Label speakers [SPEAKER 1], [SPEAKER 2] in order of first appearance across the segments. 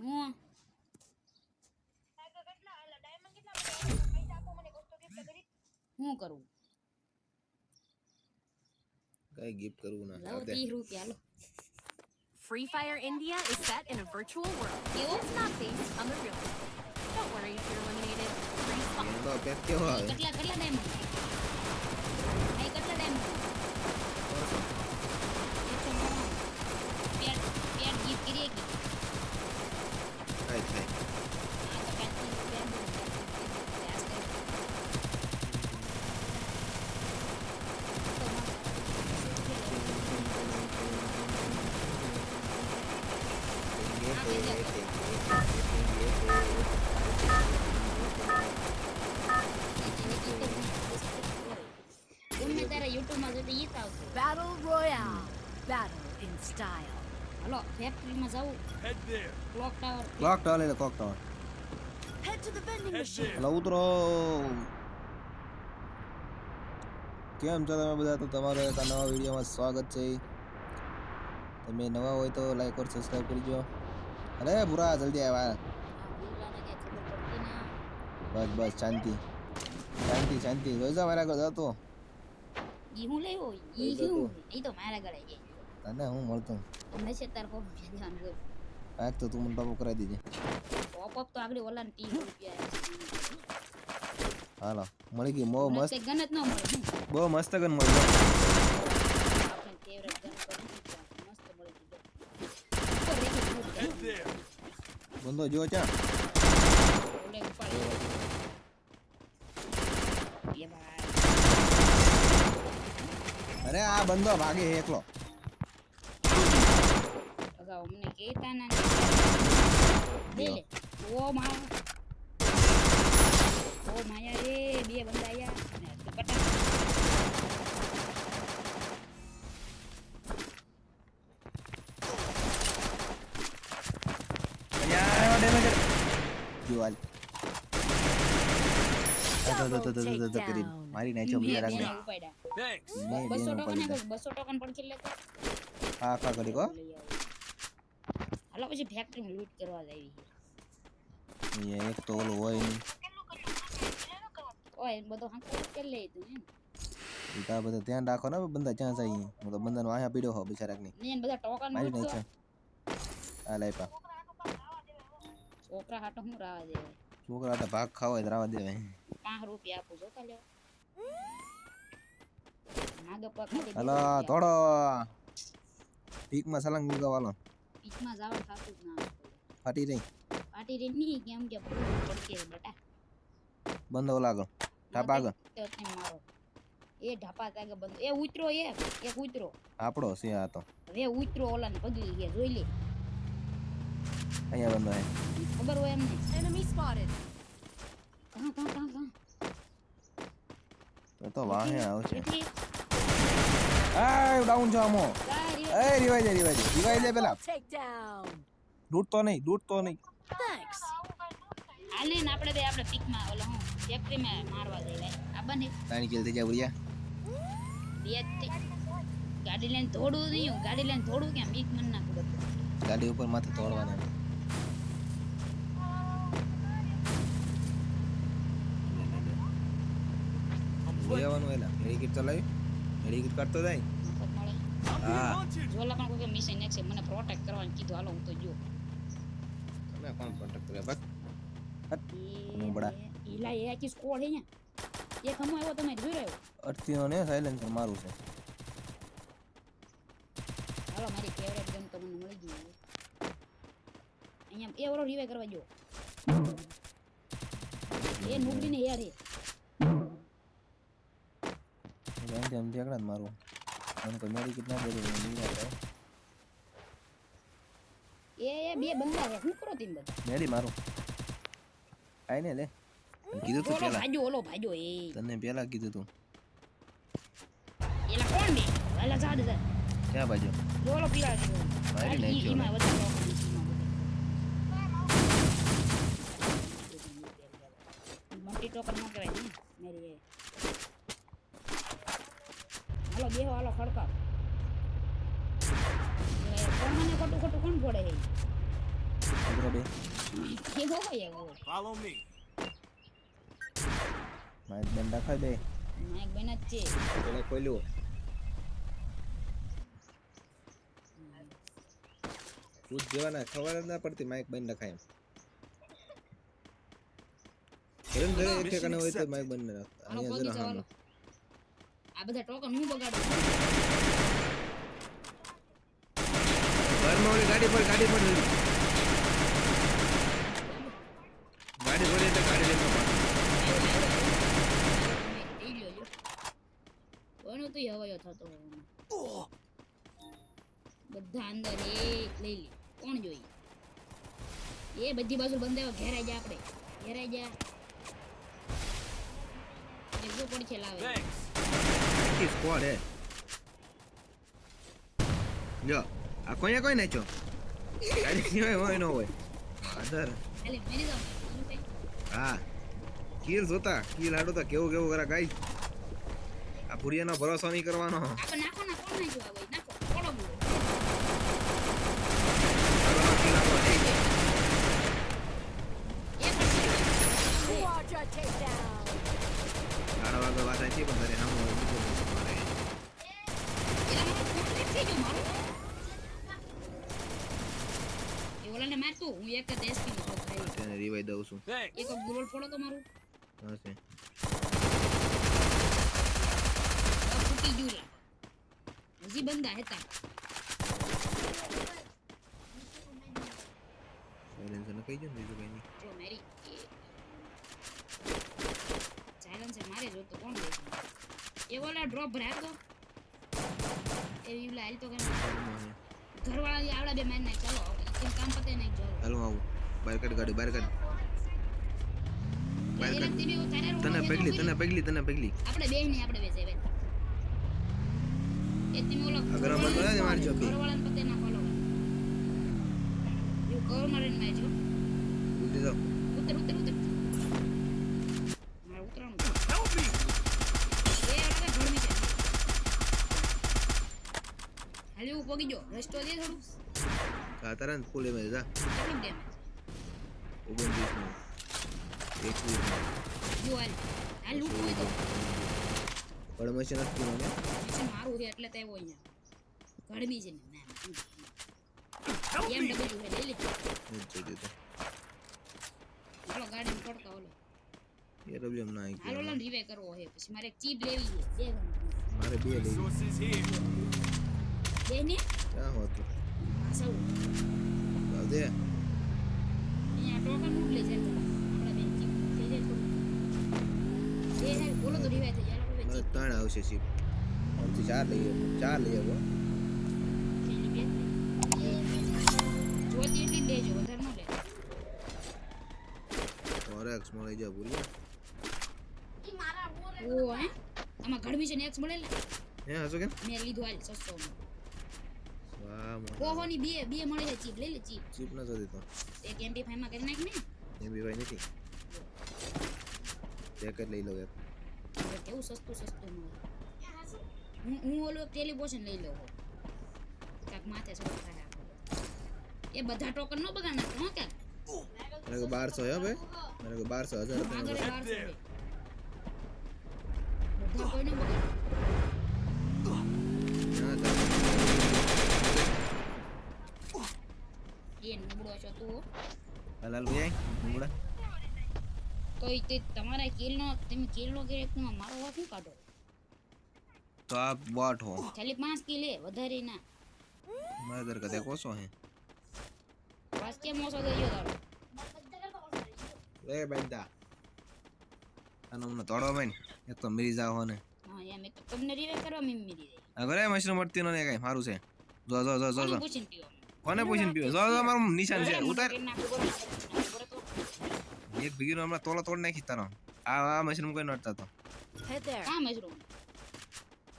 [SPEAKER 1] હું હું કરું
[SPEAKER 2] કઈ ગિફ્ટ કરવું ના
[SPEAKER 1] લાવો
[SPEAKER 2] આવતે.
[SPEAKER 1] ત્રીસ રૂપિયા હાલો
[SPEAKER 3] Free Fire India is set in a virtual world. It's not based on the real world. Don't worry if you're eliminated. Free Fire.
[SPEAKER 2] એનો પેક કેવો આવે
[SPEAKER 1] કેટલા કેટલા ડાયમંડ આ કેટલા ડાયમંડ એકસો નવ્વાણું. પેડ પેડ gift કરીએ કે
[SPEAKER 2] કાંઈ થાય
[SPEAKER 1] આ તો પાંત્રીસ રૂપિયા નું વ્યાજ કરે. તો માં- ગમે તારે યુટ્યુબમાં જોઈ તો ઈ જ આવશે
[SPEAKER 3] Battle Royale. Battle in style.
[SPEAKER 1] હાલો ફેક્ટરીમાં જાવું
[SPEAKER 4] Head there.
[SPEAKER 1] Clock tower
[SPEAKER 2] clock tower લઈ લો clock tower
[SPEAKER 3] Head to the vending
[SPEAKER 4] Head
[SPEAKER 3] machine.
[SPEAKER 4] there.
[SPEAKER 2] એટલે ઉતરો કેમ છો તમે બધા? તો તમારો એક આ નવા વિડીયોમાં સ્વાગત છે. તમે નવા હોય તો લાઈક ઓર સબસ્ક્રાઈબ કરજો અરે બુરા જલ્દી આવ્યા. બસ બસ શાંતિ. શાંતિ શાંતિ. જોઈ જા મારા ઘર જતો.
[SPEAKER 1] ઈ હું લેવો ઈ હું? ઈ તો મારા ઘરે જાય
[SPEAKER 2] તને હું મળતો.
[SPEAKER 1] તમને છે તાર કોપ દેવાનું હોય
[SPEAKER 2] આજ તો તું મને બાપુ કરાવી દીજે
[SPEAKER 1] પોપ અપ તો આગળ ઓલા ને 30 રૂપિયા
[SPEAKER 2] હાલો મળી ગઈ બહુ
[SPEAKER 1] મને
[SPEAKER 2] મસ્ત
[SPEAKER 1] તે ગન જ ન મળે શું?
[SPEAKER 2] બહુ મસ્ત ગન મળી ગઈ.
[SPEAKER 1] આપણે ફેવરેટ ગન તો નથી પણ મસ્ત મળી ગઈ ઉપર રેખી દૂર
[SPEAKER 4] Head there.
[SPEAKER 2] બંધો જો ચા
[SPEAKER 1] ઓલે ઉપાડી એ ભાઈ
[SPEAKER 2] અરે આ બંધો ભાગે છે એકલો
[SPEAKER 1] અગાઉ અમને કહેતા ના દે લે ઓ મા ઓ માયા રે બે બંદા આયા અને દુપટ્ટા
[SPEAKER 2] જો હાલ આ તો- તો- તો- તો- તો- તો કરી મારી નાખ્યો બીજા
[SPEAKER 1] બે
[SPEAKER 2] રાખને
[SPEAKER 1] બેને ઉપાડ્યા
[SPEAKER 4] Thanks.
[SPEAKER 2] બે
[SPEAKER 1] બસો
[SPEAKER 2] બેનો
[SPEAKER 1] ટકા
[SPEAKER 2] પડી
[SPEAKER 1] બસો ટકા પણ કેટલે તો
[SPEAKER 2] હા ખા કરી કો
[SPEAKER 1] લઈ આવો. હાલો પછી ફેક્ટરી લૂટ કરવા જ છે.
[SPEAKER 2] એ એક તો ઓલું હોય નહીં
[SPEAKER 1] ઓય બધો હાંકો કે લે તું એમ.
[SPEAKER 2] ઈ બધા ધ્યાન રાખો ને બંદા ક્યાં જાય હું તો બંદાનો આયા પીડ્યો હો બિચારાકની ને
[SPEAKER 1] બધા ટોકન
[SPEAKER 2] મારી
[SPEAKER 1] મૂકશો
[SPEAKER 2] છે આ લાઈપા
[SPEAKER 1] છોકરા હાટો હું રાવા દે
[SPEAKER 2] છોકરા તો ભાગ ખાવા હોય તો રાવા દેવાય.
[SPEAKER 1] પાંચ રૂપિયા આપું જો કાલે. નાગો
[SPEAKER 2] હાલો થોડો માં સલંગ મૂકા
[SPEAKER 1] પીચમાં જાવ થાતું જ ના
[SPEAKER 2] ફાટી રહી.
[SPEAKER 1] પાટી રે નહીં કેમ કે પડકે બેટા.
[SPEAKER 2] બંધો લાગો. ઢાપા આગળ.
[SPEAKER 1] તે તમે મારો. એ ઢાપા તાગે બંધ. એ ઉતરો એ એ ઉતરો.
[SPEAKER 2] આપણો છે આ તો.
[SPEAKER 1] હવે ઉતરો ઓલાને પગલી ગયા જોઈ લે.
[SPEAKER 2] અહીંયા બંધો હે
[SPEAKER 1] ખબર હોય એમને
[SPEAKER 3] એનિમી સ્પોટેડ
[SPEAKER 1] કાં કાં કાં કાં?
[SPEAKER 2] તો તો વાહે આવશે.
[SPEAKER 1] એટલે
[SPEAKER 2] આ ડાઉન
[SPEAKER 1] ગાડી
[SPEAKER 2] એ રિવાઈ દે રિવાઈ જાય રિવાઈ દે પેલા. લૂટતો નહીં લૂટતો નહીં.
[SPEAKER 1] હાલે ને આપણે બે આપણે પીકમાં ઓલો હું ફેક્ટરીમાં મારવા જઈએ આ બને.
[SPEAKER 2] તાણી કિલ થઈ જાય
[SPEAKER 1] બે ગાડી લઈને થોડું નહીં ગાડી લઈને થોડું કેમ? બીક મન ના બધું
[SPEAKER 2] ગાડી ઉપર માથે તોડવાના લઈ આવવાનું એલા મેડિકેટ ચલાવી. મેડિકેટ કરતો જાય.
[SPEAKER 1] મફત મળે
[SPEAKER 4] I'm being hunted.
[SPEAKER 1] જોલા પણ કોઈ મિશન છે મને પ્રોટેક્ટ કરવાનું કીધું હાલો હું તો જો
[SPEAKER 2] તમે કોણ કોન્ટેક્ટ કર્યા? બસ.
[SPEAKER 1] એ ઈલા એ આખી સ્કોડ હે ન્યા એક હમો આવ્યો તમે જોઈ રહ્યો?
[SPEAKER 2] અટતીનો ને સાયલેન્સર મારું છે.
[SPEAKER 1] હાલો મારી ફેવરેટ ગન તો મને મળી ગઈ અહીંયા એ ઓરો રિવાઈ કરવા જો એ નુબડીને યાર
[SPEAKER 2] ઠેકડા જ મારું. મને કોઈ મેડિકેટ ના દેવું નહીં થાય.
[SPEAKER 1] એ એ બે બંદા હે શું કરો તીન બધા?
[SPEAKER 2] મારું આઈ ને લે. કીધું તું પેલા.
[SPEAKER 1] ભાજો ઓલો ભાજો એ.
[SPEAKER 2] તને પેલા કીધું તું.
[SPEAKER 1] એલા કોણ બે? એલા જા
[SPEAKER 2] ક્યાં બાજુ
[SPEAKER 1] ઓલો પીળા છે.
[SPEAKER 2] મારી
[SPEAKER 1] લોકો નથી, મોટી ટોકન ન કહેવાય ને મેરી એ હાલો બેહો હાલો ખડકાવ મને ખોટું કોણ
[SPEAKER 2] બે.
[SPEAKER 1] કેવો હોય એવો.
[SPEAKER 2] રાખાય
[SPEAKER 1] બેન જ છે.
[SPEAKER 2] પેલા ખોલ્યું પૂછ જેવાના ખબર જ ના પડતી માઇક બંધ રખાય એમ. એક હોય તો માઇક બંધ રાખતા અહીંયા
[SPEAKER 1] આ બધા ટોકન હું બગાડું?
[SPEAKER 2] ઘરમાં ઓલી ગાડી પર ગાડી પર ગાડી ભરી એટલે ગાડી લઈને
[SPEAKER 1] કોનો તો હવાયો થતો બધા અંદર એ લઈ લે. કોણ જોઈ? એ બધી બાજુ બંધાવો ઘેરાઈ જા આપણે. ઘેરાઈ જા. એક જો પડખે લાવે
[SPEAKER 4] Thanks.
[SPEAKER 2] આખી સ્ક્વોડ હે જો આ કોઈને કોઈ નાખ્યો ગાડી સિવાય હોય ન હોય આધાર
[SPEAKER 1] ખાલી મેરી જાવ શું થાય?
[SPEAKER 2] હા કીલ જોતા કીલ હાડો તો કેવું કેવું કરા ગાઈ આ ભુરિયાનો ભરોસો નહીં કરવાનો
[SPEAKER 1] આપણે નાખો ના કોણ નાખ્યું આ ભાઈ નાખો કોળો બોલો
[SPEAKER 2] આગળનો kill આપણો થઈ જાય.
[SPEAKER 1] એ પછી
[SPEAKER 3] Quadra takedown.
[SPEAKER 2] ગાળો આગળ વાત છે પણ તારે સામે હોય બીજો કોઈ મારે.
[SPEAKER 1] એનામાં તો ફોન લેફ્ટ થઈ ગયો મારો એ ઓલાને માર હું એક જ એસપી
[SPEAKER 2] તેને revive દઉં છું.
[SPEAKER 1] એક ગુલોલ ફોડો તો મારું. ફૂટી ગયું લા હજી બંદા હતા.
[SPEAKER 2] સાયલેન્સર ને કહી દો ને બીજું કઈ નહીં.
[SPEAKER 1] જો મેરી સાયલેન્સર મારે જો તો કોણ દેખ એ ઓલા ડ્રોપ ભરાય તો ઘરવાળા આવડા બે માર નાખ ચાલો કેમ કામ પતે નહીં ચાલો.
[SPEAKER 2] હાલો આવું. બહાર કાઢ ગાડી બહાર કાઢ. બહાર કાઢ.
[SPEAKER 1] તે બી તારે રોડ
[SPEAKER 2] તને પગલી તને પગલી તને પગલી.
[SPEAKER 1] આપણે બે નહીં આપણે બેસે બે એ તમે ઓલો
[SPEAKER 2] આ બંધ કરે ને મારજો
[SPEAKER 1] ઘરવાળાને પતે ના ફોલો યુ
[SPEAKER 2] ઉતર
[SPEAKER 1] ઉતર ઉતર મારે ઉતરવાનું છે.
[SPEAKER 4] Help me.
[SPEAKER 1] એ અડધા ઘરની છે એવું પોગી ગયો રસ્તો દે થોડું
[SPEAKER 2] આ તારા ને ફૂલ એમાં જા
[SPEAKER 1] કેટલું ડેમેજ
[SPEAKER 2] ઓગણત્રીસનું એકવીસનું
[SPEAKER 1] જો હાલ હાલ લૂટ હોય તો
[SPEAKER 2] પણ મશીન નથી મને
[SPEAKER 1] મશીન મારું છે એટલે તો અહીંયા ગરમી છે ને ના, એમ. ડબલ છે લઈ લે
[SPEAKER 2] હું જ જઈ દીધો
[SPEAKER 1] હાલો ગાડી પડતા ઓલો
[SPEAKER 2] એ ડબલ્યુ ના આવી
[SPEAKER 1] હાલો
[SPEAKER 2] ગયો
[SPEAKER 1] ઓલા રિવે કરવો છે પછી મારે એક ચીપ લેવી છે બે
[SPEAKER 2] મારે બે લઈ હોતું
[SPEAKER 1] સૌ
[SPEAKER 2] લાવ દે
[SPEAKER 1] અહીંયા ટોકનનું જ લઈ જાય આપણે બે ચીપ થઈ જાય થોડું હે બોલો તો રિવે થઈ જાય ચીપ
[SPEAKER 2] ત્રણ આવશે શીપ ત્રણથી ચાર લઈએ ચાર લઈ આવો
[SPEAKER 1] પેલી બે જોતી એટલી જ લેજો વધારે ન લે
[SPEAKER 2] ફોરેક્સ મળી જાય ભૂલી
[SPEAKER 1] ઓ હે આમાં ઘડમી છે ને એક્સ મળે ને
[SPEAKER 2] હે હસો કે
[SPEAKER 1] મેં લીધું હાલ સસ્તો
[SPEAKER 2] વાહ મોટા.
[SPEAKER 1] કોહોની બે બે મળે છે ચીપ લઈ લે ચીપ.
[SPEAKER 2] ચીપ ન જતી તો.
[SPEAKER 1] એક MP5 માં કરી નાખ ને.
[SPEAKER 2] એ બી ભાઈ નથી પેકેટ લઈ લઉં યાર
[SPEAKER 1] કેવું સસ્તું સસ્તું મળે. હું હું ઓલું ટેલિપોશન લઈ લઉં કાક માથે સડક થાય એ બધા ટોકન નો બગા નાખે હો ક્યાંક
[SPEAKER 2] મને કે 1200 હે ભાઈ? મને કે 1200 હજાર
[SPEAKER 1] આગળ
[SPEAKER 2] રૂપિયા
[SPEAKER 1] બારસો છે. બધા કોઈ નો બગાડ
[SPEAKER 2] ના ચાલે.
[SPEAKER 1] એ નબળો છો તું.
[SPEAKER 2] હલાલ ભાઈ મુંગડા
[SPEAKER 1] તો ઈ તે તમારા કિલ નો તમે કિલ નો કે મારો વાત શું કાઢો?
[SPEAKER 2] તો આ બોટ હો.
[SPEAKER 1] ખાલી પાંચ કિલ વધારે ના.
[SPEAKER 2] મારે દર કદે કોસો હે.
[SPEAKER 1] કેમ ઓછો થઈ ગયો તારો?
[SPEAKER 2] લે બેંટા આનો મને તોડો બેન એક તો મરી જાવ ને.
[SPEAKER 1] હા એમ એક તો તમને રિવે કરવા મેં મેરી
[SPEAKER 2] આ ઘરે મશરૂમ મળતી નો ને કઈ મારું છે. જો જો જો જો જો.
[SPEAKER 1] પૂછીને પીવો
[SPEAKER 2] કોને પૂછીને પીવો? જો જો મારું નિશાન છે. ઉતાર. એક ભીગીનો હમણાં તોલો તોડ નાખી તારો. આ આ મશરૂમ કોઈ નડતા તો.
[SPEAKER 3] Head there.
[SPEAKER 1] હા મશરૂમ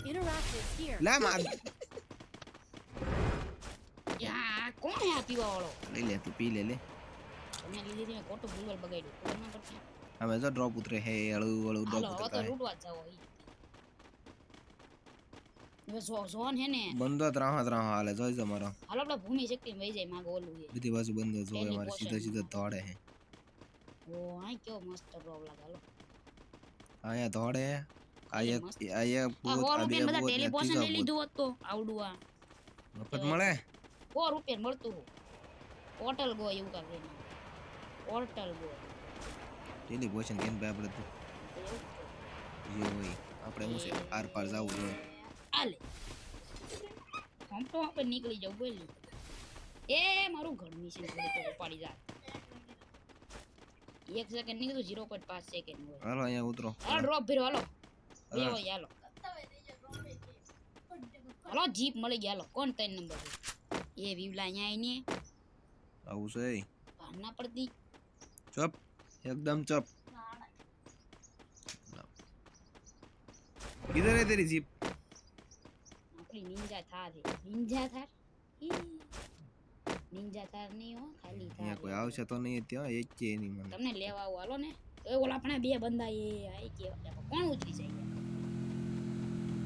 [SPEAKER 3] Interactive here.
[SPEAKER 2] લે માર
[SPEAKER 1] યા કોણ હે આ પીવા વાળો
[SPEAKER 2] લઈ લે તું પી લે લે.
[SPEAKER 1] તમે લીધી હતી મેં ખોટું ભૂલવાલ બગાડ્યું.
[SPEAKER 2] હવે જો ડ્રોપ ઉતરે હે હળુ હળુ ડ્રોપ
[SPEAKER 1] હાલો હવે તો
[SPEAKER 2] હે
[SPEAKER 1] લૂંટવા જ જાઓ ઈ. હવે ઝો- ઝોન હે ને.
[SPEAKER 2] બંધો ત્રાહા ત્રાહા હાલે જોઈ જો
[SPEAKER 1] હાલો આપણે ભૂમિ શક્તિ વહી જાય માગો ઓલું છે
[SPEAKER 2] બધી બાજુ બંધો જોવે મારે સીધો સીધો દોડે હે.
[SPEAKER 1] ઓ આ કેવો મસ્ત ડ્રોપ લાગે હાલો.
[SPEAKER 2] દોડે આ એક
[SPEAKER 1] મસ્ત.
[SPEAKER 2] આ એક
[SPEAKER 1] આ
[SPEAKER 2] ભૂત
[SPEAKER 1] સો
[SPEAKER 2] આ બે
[SPEAKER 1] રૂપિયા બધા
[SPEAKER 2] ભૂત ને
[SPEAKER 1] ટેલિપોશન
[SPEAKER 2] ત્રીજો
[SPEAKER 1] લઈ લીધું હોત તો આવડું આ.
[SPEAKER 2] મફત મળે?
[SPEAKER 1] સો રૂપિયા મળતું હતું. ગો એવું કાંક હોટલ ગો
[SPEAKER 2] ટેલિપોશન કેમ ભાઈ આપણે તો? જે હોય. આપણે હું આર પાર જવું જોઈએ.
[SPEAKER 1] આલે આમ તો આપણે નીકળી જાવ બોલી. એ મારું ઘર મિશન ઉપાડી જા એક સેકન્ડ નીકળ્યું ઝીરો પોઈન્ટ પાંચ સેકન્ડ હોય.
[SPEAKER 2] હાલો અહીંયા ઉતરો.
[SPEAKER 1] હાલો ડ્રોપ ભીરો હાલો. એવો હાલો. હાલો જીપ મળી ગયા હાલો. કોણ ત્રણ નંબર એ વિવલા અહીંયા આવીને.
[SPEAKER 2] આવું છે
[SPEAKER 1] ભાન પડતી.
[SPEAKER 2] ચપ એકદમ ચપ. કિધર હે તેરી જીપ?
[SPEAKER 1] આપણી નિંજા થાર છે નિંજા થાર નિંજા થાર નહીં હો ખાલી થાર
[SPEAKER 2] કોઈ આવશે તો નહીં ત્યાં એક છે એની મને.
[SPEAKER 1] તમને લેવા આવો હાલો ને. એ ઓલા આપણે બે બંદા એ આઈ કે કોણ ઉતરી જાય?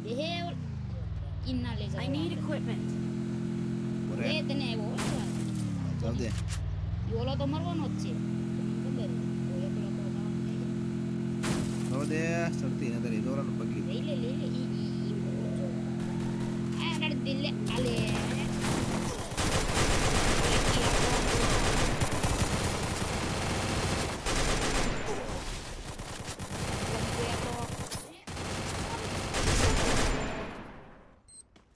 [SPEAKER 1] બે ઇન ના લે જાય
[SPEAKER 3] need equipment.
[SPEAKER 2] ઓરે.
[SPEAKER 1] એ તને આવ્યો
[SPEAKER 2] જાવ દે
[SPEAKER 1] ઓલો તો મરવાનો જ છે. તમને ખબર ઓલો તો જવાનો
[SPEAKER 2] દે સરતી ને તારી દોરાનું પગલી
[SPEAKER 1] લઈ લે લઈ લે. જો. આ આગળ દિલે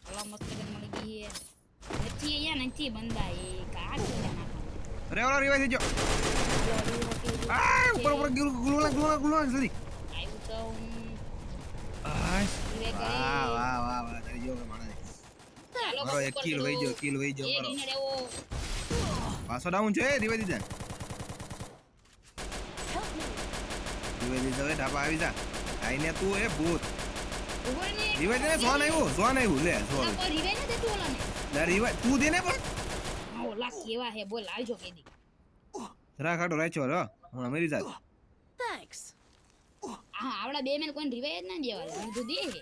[SPEAKER 1] આલે મસ્ત કરીને મળી ગઈ છે. નથી અહીંયા નથી બંદા એ કાઢી નાખો
[SPEAKER 2] અરે ઓલો રિવાઇવ થઈ ગયો આ મારો એક કિલ
[SPEAKER 1] વહી.
[SPEAKER 2] ગયો કિલ વહી ગયો મારો. પાછો ડાઉન છે દીધા રિવાઇવ દીધા હવે ઢાપા આવી જા. આઈને તું એ ભૂત.
[SPEAKER 1] રહે ને.
[SPEAKER 2] ને સોન આવ્યું જોન આવ્યું લે
[SPEAKER 1] ઓલાને.
[SPEAKER 2] લે રિવાઇવ તું દેને પણ.
[SPEAKER 1] હા, ઓલા કેવા હે બોલ આવજો કેદી
[SPEAKER 2] જરા ખાટો રાચો રો હું મરી જાત.
[SPEAKER 3] થેન્ક્સ
[SPEAKER 1] હા આવડા બે મેન કોઈ રિવાય જ ના દેવા દે હે.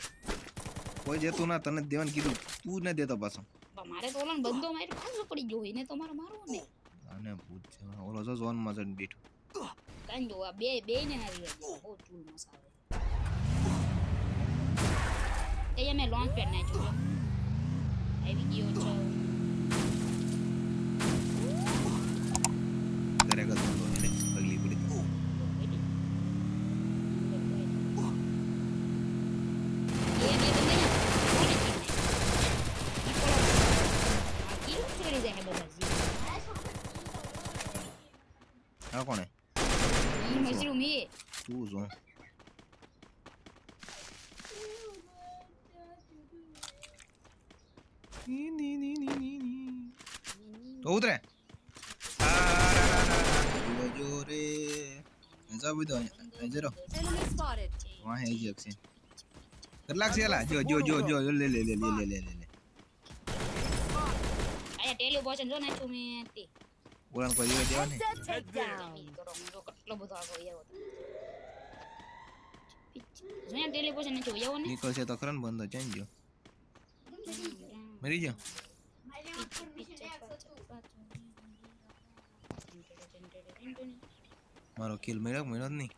[SPEAKER 2] કોઈ દેતું ના તને દેવાનું કીધું. તું ને દેતો પાછો.
[SPEAKER 1] મારે તો ઓલાને બંધો મારી પાછો પડી ગયો એને તો મારે મારવો ને
[SPEAKER 2] અને ભૂત છે ઓલો જો ઝોનમાં જઈને બેઠો.
[SPEAKER 1] કાઈ જો આ બે બે ને હારી દેવા બહુ ચૂલ મસાવે એ મે લોન્ચ પેડ નાખ્યો આવી ગયો છે.
[SPEAKER 2] ઘરે ગયો તો એને પગલી પડી તો
[SPEAKER 1] એ બે બંને ને કોને ચીને? ઈ કોલો- આ કિલો છોડી જાય હે બધા જી.
[SPEAKER 2] આ કોણે
[SPEAKER 1] ઈ મશરૂમ એ
[SPEAKER 2] તું જો તો ઉતરે જો જો રે જા બધો જરો
[SPEAKER 3] Enemy spotted.
[SPEAKER 2] વાહ હે જ છે કેટલાક છે એલા જો જો જો જો લે લે લે લે લે લે લે
[SPEAKER 1] આયા ટેલિપોર્શન જો નાખ્યું મેં તે
[SPEAKER 2] ઓલાન કોઈ દેવા દેવા ને
[SPEAKER 1] કેટલો બધો આગળ આવ્યો જોયા ટેલિપોર્શન નાખ્યું એવો ને
[SPEAKER 2] નીકળશે તો ખરા બંધ ચેન્જ ગયો મરી કિલ મળ્યો મળ્યો જ નહીં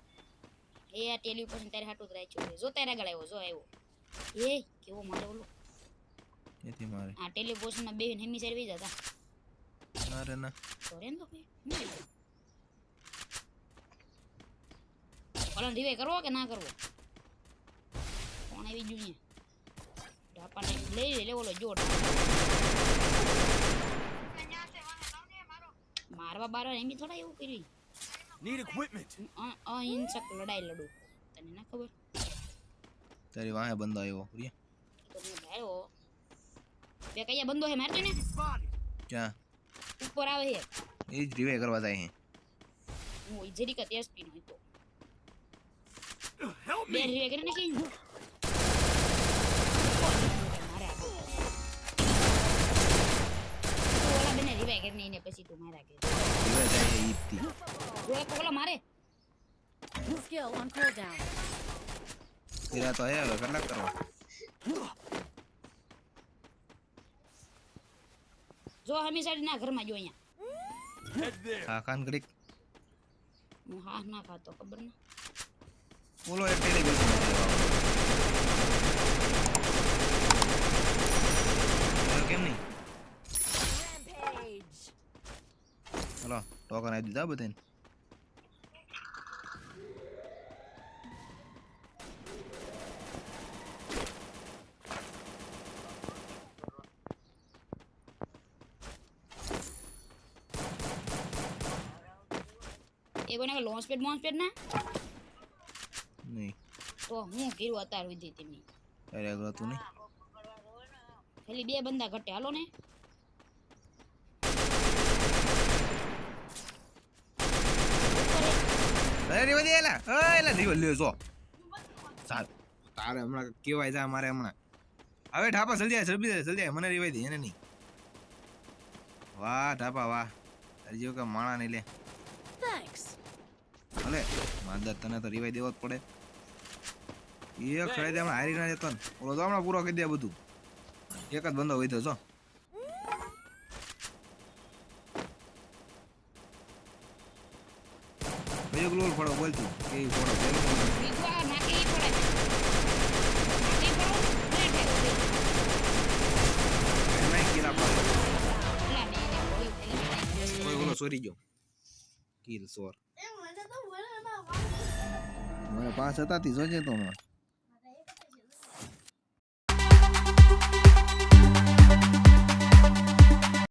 [SPEAKER 1] એ આ ટેલિપોર્શન તારે હાટું જ રાખ્યું છે જો તારે આગળ આવ્યો જો આવ્યો એ કેવો મારે ઓલો
[SPEAKER 2] તેથી મારે
[SPEAKER 1] આ ટેલિપોર્શનમાં બે હેમી સર્વિસ હતા મારે
[SPEAKER 2] ના રે ના
[SPEAKER 1] તો ભાઈ ઓલા રિવાઈ કરવો કે ના કરવો કોણ આવી અહીંયા ઢાપાને લઈ લે ઓલો જો મારવા બાર એમ થોડા એવું કર્યું
[SPEAKER 4] Need equipment.
[SPEAKER 1] અ- અહિંસક લડાઈ લડું તને ના ખબર
[SPEAKER 2] તારી વાહે બંધ આવ્યો પ્રિય
[SPEAKER 1] તો મેં ભાયો બે કયા બંધો હે મારતો ને.
[SPEAKER 2] ક્યાં
[SPEAKER 1] ઉપર આવે હે
[SPEAKER 2] એ જ રિવાઈ કરવા જાય હે
[SPEAKER 1] હું જરીક જ એસપી નો હતો
[SPEAKER 4] Help
[SPEAKER 1] બે. રીવે કરીને કે મારે ઓલા બેને revive કરીને પછી તું મારા
[SPEAKER 2] કે જાય ઈદથી
[SPEAKER 1] જો એક મારે.
[SPEAKER 3] Skill on cooldown.
[SPEAKER 2] કર્યા તો હે હવે કેટલાક કરવા.
[SPEAKER 1] જો હમી સાઈડ ના ઘરમાં જો અહીંયા.
[SPEAKER 4] Head there.
[SPEAKER 2] હા ખાન ઘડીક
[SPEAKER 1] હું હા ના ખાતો ખબર ને?
[SPEAKER 2] બોલો એક ટેલિવિઝન કેમ નહીં?
[SPEAKER 3] Rampage.
[SPEAKER 2] હલો ટોકન આપી દીધા બધાને
[SPEAKER 1] એ મોન્ચ પેડ ના?
[SPEAKER 2] નહીં.
[SPEAKER 1] તો હું કીધું અતાર વિધી તેમની
[SPEAKER 2] અરે આગળ તું નહીં.
[SPEAKER 1] ખાલી બે બંદા ઘટે. હાલો ને.
[SPEAKER 2] અરે એલા એલા રીવલ લ્યો જો. સારું. તારે હમણાં કેવાય જા મારે હમણાં. હવે ઢાપા જલ્દી આય જલ્દી જલ્દી આય. મને રેવાય દે એને નહીં. વાહ ઢાપા વાહ. તારી જેવું કે માણા નહીં લે. ભલે. માંદર તને તો રિવાઈ દેવો જ પડે. એ ખડે દે હમણાં હારી ના જતો ઓલો તો હમણાં પૂરો કરી દે બધું. એક જ બંધો હોય તો. જો કયો ગ્લોલ ફળો બોલતું કેવી ફળો પેલો ગયો. કિલ નાખી મને પાંચ હતા તી જોજે તો હમણાં